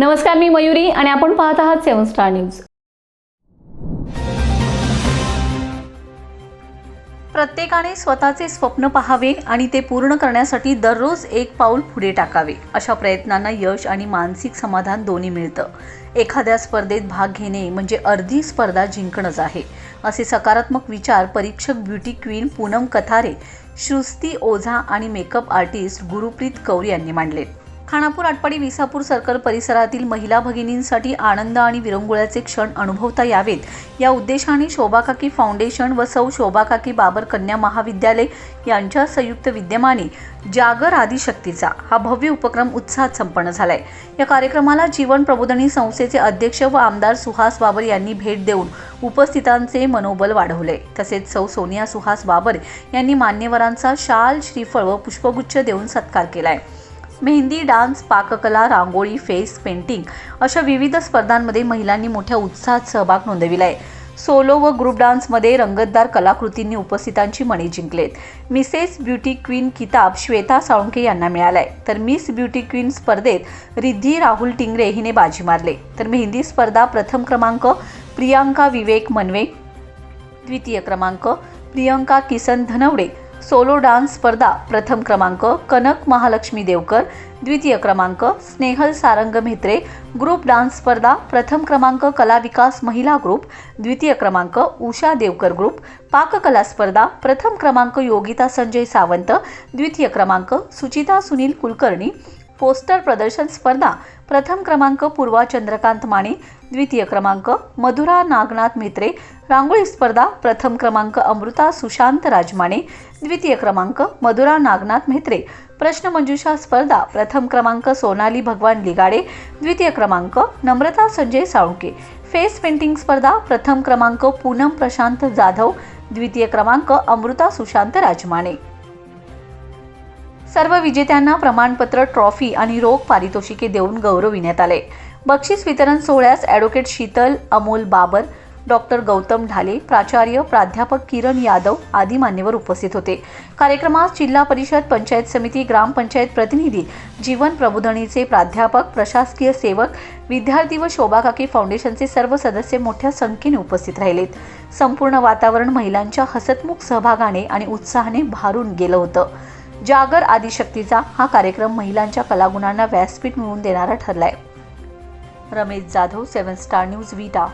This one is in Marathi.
नमस्कार मी मयुरी आणि आपण पाहत आहात सेवन स्टार न्यूज. प्रत्येकाने स्वतःचे स्वप्न पाहावे आणि ते पूर्ण करण्यासाठी दररोज एक पाऊल पुढे टाकावे. अशा प्रयत्नांना यश आणि मानसिक समाधान दोन्ही मिळतं. एखाद्या स्पर्धेत भाग घेणे म्हणजे अर्धी स्पर्धा जिंकणंच आहे. असे सकारात्मक विचार परीक्षक ब्युटी क्वीन पूनम कथारे श्रुस्ती ओझा आणि मेकअप आर्टिस्ट गुरुप्रीत कौर यांनी मांडले खानापूर आटपाडी विसापूर सर्कल परिसरातील महिला भगिनींसाठी आनंद आणि विरंगुळ्याचे क्षण अनुभवता यावेत. या उद्देशाने शोभाकाकी फाउंडेशन व सौ शोभाकाकी बाबर कन्या महाविद्यालय यांच्या संयुक्त विद्यमाने जागर आदिशक्तीचा हा भव्य उपक्रम उत्साहात संपन्न झालाय. या कार्यक्रमाला जीवन प्रबोधनी संस्थेचे अध्यक्ष व आमदार सुहास बाबर यांनी भेट देऊन उपस्थितांचे मनोबल वाढवले. तसेच सौ सोनिया सुहास बाबर यांनी मान्यवरांचा शाल श्रीफळ व पुष्पगुच्छ देऊन सत्कार केलाय. मेहंदी डान्स पाककला रांगोळी फेस पेंटिंग अशा विविध स्पर्धांमध्ये महिलांनी मोठ्या उत्साहात सहभाग नोंदविला आहे सोलो व ग्रुप डान्समध्ये रंगतदार कलाकृतींनी उपस्थितांची मने जिंकलेत. मिसेस ब्युटी क्वीन किताब श्वेता साळुंके यांना मिळालाय. तर मिस ब्युटी क्वीन स्पर्धेत रिद्धी राहुल टिंगरे हिने बाजी मारले. तर मेहंदी स्पर्धा प्रथम क्रमांक प्रियांका विवेक मनवे द्वितीय क्रमांक प्रियंका किसन धनवडे सोलो डान्स स्पर्धा प्रथम क्रमांक कनक महालक्ष्मी देवकर. द्वितीय क्रमांक स्नेहल सारंग म्हेत्रे. ग्रुप डान्स स्पर्धा प्रथम क्रमांक कला विकास महिला ग्रुप. द्वितीय क्रमांक उषा देवकर ग्रुप. पाककला स्पर्धा प्रथम क्रमांक योगिता संजय सावंत. द्वितीय क्रमांक सुचिता सुनील कुलकर्णी. पोस्टर प्रदर्शन स्पर्धा प्रथम क्रमांक पूर्वा चंद्रकांत माने द्वितीय क्रमांक मधुरा नागनाथ मित्रे रांगोळी स्पर्धा प्रथम क्रमांक अमृता सुशांत राजमाने द्वितीय क्रमांक मधुरा नागनाथ मेहत्रे प्रश्नमंजुषा स्पर्धा प्रथम क्रमांक सोनाली भगवान लिगाडे द्वितीय क्रमांक नम्रता संजय साळुंके. फेस पेंटिंग स्पर्धा प्रथम क्रमांक पूनम प्रशांत जाधव द्वितीय क्रमांक अमृता सुशांत राजमाने. सर्व विजेत्यांना प्रमाणपत्र ट्रॉफी आणि रोख पारितोषिके देऊन गौरविण्यात आले. बक्षीस वितरण सोहळ्यास ॲडव्होकेट शीतल अमोल बाबर डॉक्टर गौतम ढाले प्राचार्य प्राध्यापक किरण यादव आदी मान्यवर उपस्थित होते. कार्यक्रमात जिल्हा परिषद पंचायत समिती ग्रामपंचायत प्रतिनिधी जीवन प्रबोधनीचे प्राध्यापक प्रशासकीय सेवक विद्यार्थी व शोभाकाकी फाउंडेशनचे सर्व सदस्य मोठ्या संख्येने उपस्थित राहिलेत. संपूर्ण वातावरण महिलांच्या हसतमुख सहभागाने आणि उत्साहाने भारून गेलं होतं. जागर आदिशक्तीचा हा कार्यक्रम महिलांच्या कलागुणांना व्यासपीठ मिळवून देणारा ठरलाय. Ramesh Jadhav seven star news Vita